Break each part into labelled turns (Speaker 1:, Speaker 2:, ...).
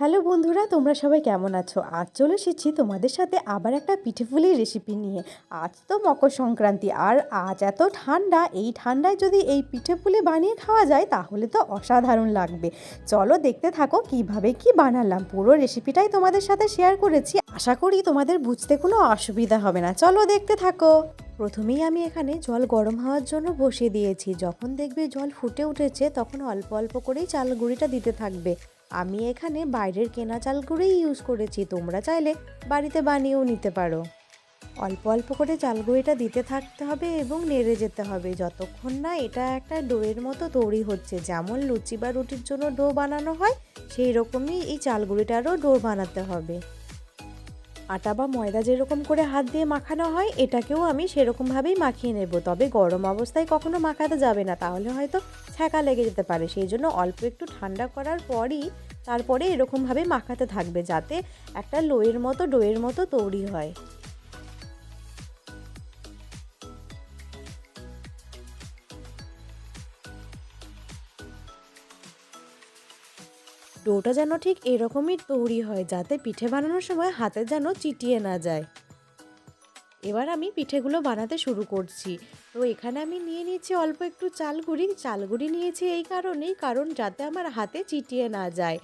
Speaker 1: Hello বন্ধুরা, তোমরা সবাই কেমন আছো? আজ চলে এসেছি তোমাদের সাথে আবার একটা পিঠেপুলির রেসিপি নিয়ে। আজ তো মকর সংক্রান্তি, আর আজ এত ঠান্ডা, এই ঠান্ডায় যদি এই পিঠেপুলি বানিয়ে খাওয়া যায়, তাহলে তো অসাধারণ লাগবে। চলো দেখতে থাকো কীভাবে কি বানালাম। পুরো রেসিপিটাই তোমাদের সাথে শেয়ার করেছি। আশা করি তোমাদের বুঝতে কোনো অসুবিধা হবে না। চলো দেখতে থাকো। প্রথমেই আমি এখানে জল গরম হওয়ার জন্য বসিয়ে দিয়েছি। যখন দেখবে জল ফুটে উঠেছে, তখন অল্প অল্প করেই চাল গুঁড়িটা দিতে থাকবে। আমি এখানে বাইরের কেনা চাল করেই ইউজ করেছি, তোমরা চাইলে বাড়িতে বানিয়েও নিতে পারো। অল্প অল্প করে চাল গুঁড়িটা দিতে থাকতে হবে এবং নেড়ে যেতে হবে। যতক্ষণ না এটা একটা ডোয়ের মতো তৈরি হচ্ছে, যেমন লুচি বা রুটির জন্য ডো বানানো হয় সেই রকমই এই চাল গুঁড়িটারও ডো বানাতে হবে। আটা বা ময়দা যেরকম করে হাত দিয়ে মাখানো হয়, এটাকেও আমি সেরকমভাবেই মাখিয়ে নেব। তবে গরম অবস্থায় কখনো মাখাতে যাবে না, তাহলে হয়তো ছ্যাঁকা লেগে যেতে পারে। সেই জন্য অল্প একটু ঠান্ডা করার পরই তারপরে এরকমভাবে মাখাতে থাকবে, যাতে একটা লোয়ের মতো, ডোয়ের মতো তৈরি হয়। ডোটা যেন ঠিক এরকমই তৈরি হয়, যাতে পিঠে বানানোর সময় হাতে যেন চিটিয়ে না যায়। এবার আমি পিঠেগুলো বানাতে শুরু করছি। তো এখানে আমি নিয়ে নিয়েছি অল্প একটু চালগুড়ি চালগুড়ি নিয়েছি এই কারণেই, কারণ যাতে আমার হাতে চিটিয়ে না যায়।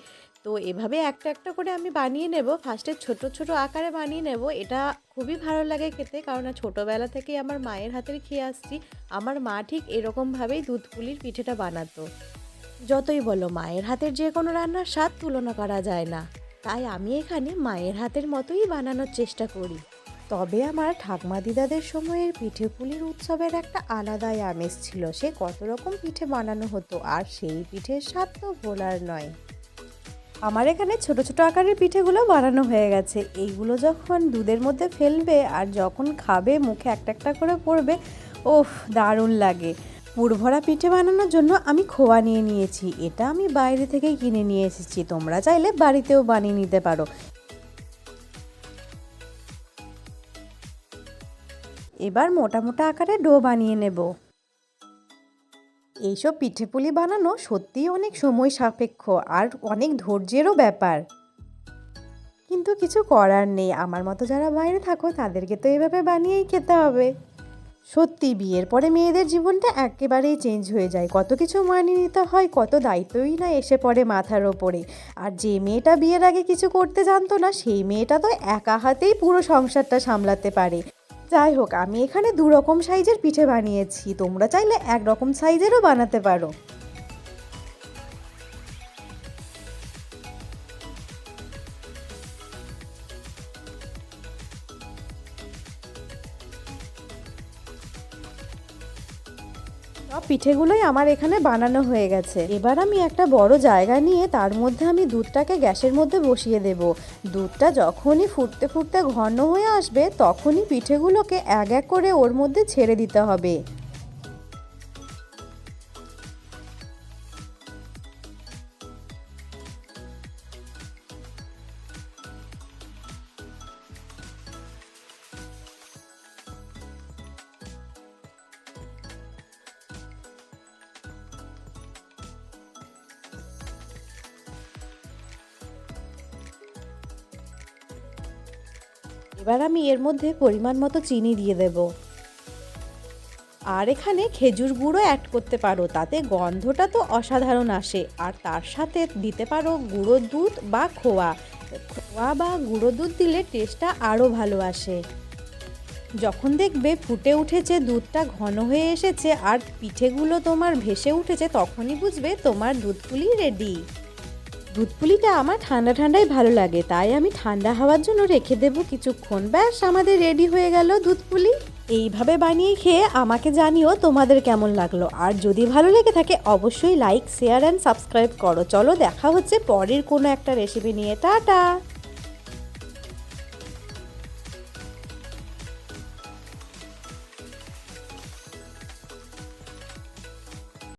Speaker 1: তো এভাবে একটা একটা করে আমি বানিয়ে নেব। ফার্স্টে ছোট ছোট আকারে বানিয়ে নেব। এটা খুবই ভালো লাগে খেতে, কারণ ছোটোবেলা থেকেই আমার মায়ের হাতের খেয়ে আসছি। আমার মা ঠিক এরকমভাবেই দুধ পুলির পিঠেটা বানাতো। যতই বলো, মায়ের হাতের যে কোনো রান্নার স্বাদ তুলনা করা যায় না। তাই আমি এখানে মায়ের হাতের মতোই বানানোর চেষ্টা করি। তবে আমার ঠাকমা দিদাদের সময়ের পিঠে পুলির উৎসবের একটা আলাদাই আমেজ ছিল, সে কত রকম পিঠে বানানো হতো, আর সেই পিঠের স্বাদ তো ভোলার নয়। আমার এখানে ছোট ছোট আকারের পিঠেগুলো বানানো হয়ে গেছে। এইগুলো যখন দুধের মধ্যে ফেলবে আর যখন খাবে, মুখে একটা একটা করে পড়বে, ওফ, দারুণ লাগে। পুরভরা পিঠে বানানোর জন্য আমি খোয়া নিয়ে নিয়েছি। এটা আমি বাইরে থেকে কিনে নিয়ে এসেছি। তোমরা চাইলে বাড়িতেও বানিয়ে নিতে পারো। এবার মোটা মোটা আকারে ডো বানিয়ে নেব। এইসব পিঠেপুলি বানানো সত্যিই অনেক সময় সাপেক্ষ আর অনেক ধৈর্যেরও ব্যাপার। কিন্তু কিছু করার নেই। আমার মতো যারা বাইরে থাকো, তাদেরকে তো এভাবে বানিয়েই খেতে হবে। সত্যি, বিয়ের পরে মেয়েদের জীবনটা একেবারেই চেঞ্জ হয়ে যায়। কত কিছু মানিয়ে নিতে হয়, কত দায়িত্বই না এসে পড়ে মাথার ওপরে। আর যে মেয়েটা বিয়ের আগে কিছু করতে জানতো না, সেই মেয়েটা তো একা হাতেই পুরো সংসারটা সামলাতে পারে। যাই হোক, আমি এখানে দুরকম সাইজের পিঠে বানিয়েছি। তোমরা চাইলে এক রকম সাইজেরও বানাতে পারো। সব পিঠেগুলোই আমার এখানে বানানো হয়ে গেছে। এবার আমি একটা বড় জায়গা নিয়ে তার মধ্যে আমি দুধটাকে গ্যাসের মধ্যে বসিয়ে দেব। দুধটা যখনই ফুটতে ফুটতে ঘন হয়ে আসবে, তখনই পিঠেগুলোকে এক এক করে ওর মধ্যে ছেড়ে দিতে হবে। এবার আমি এর মধ্যে পরিমাণ মতো চিনি দিয়ে দেব। আর এখানে খেজুর গুঁড়ো অ্যাড করতে পারো, তাতে গন্ধটা তো অসাধারণ আসে। আর তার সাথে দিতে পারো গুঁড়ো দুধ বা খোয়া। খোয়া বা গুঁড়ো দুধ দিলে টেস্টটা আরও ভালো আসে। যখন দেখবে ফুটে উঠেছে, দুধটা ঘন হয়ে এসেছে, আর পিঠেগুলো তোমার ভেসে উঠেছে, তখনই বুঝবে তোমার দুধপুলি রেডি দুধপুলিটা আমার ঠান্ডা ঠান্ডাই ভালো লাগে, তাই আমি ঠান্ডা হওয়ার জন্য রেখে দেব কিছুক্ষণ। ব্যাস, আমাদের রেডি হয়ে গেল দুধপুলি। এইভাবে বানিয়ে খেয়ে আমাকে জানিও তোমাদের কেমন লাগল। আর যদি ভালো লেগে থাকে, অবশ্যই লাইক শেয়ার অ্যান্ড সাবস্ক্রাইব করো। চলো, দেখা হচ্ছে পরের কোনো একটা রেসিপি নিয়ে। টাটা!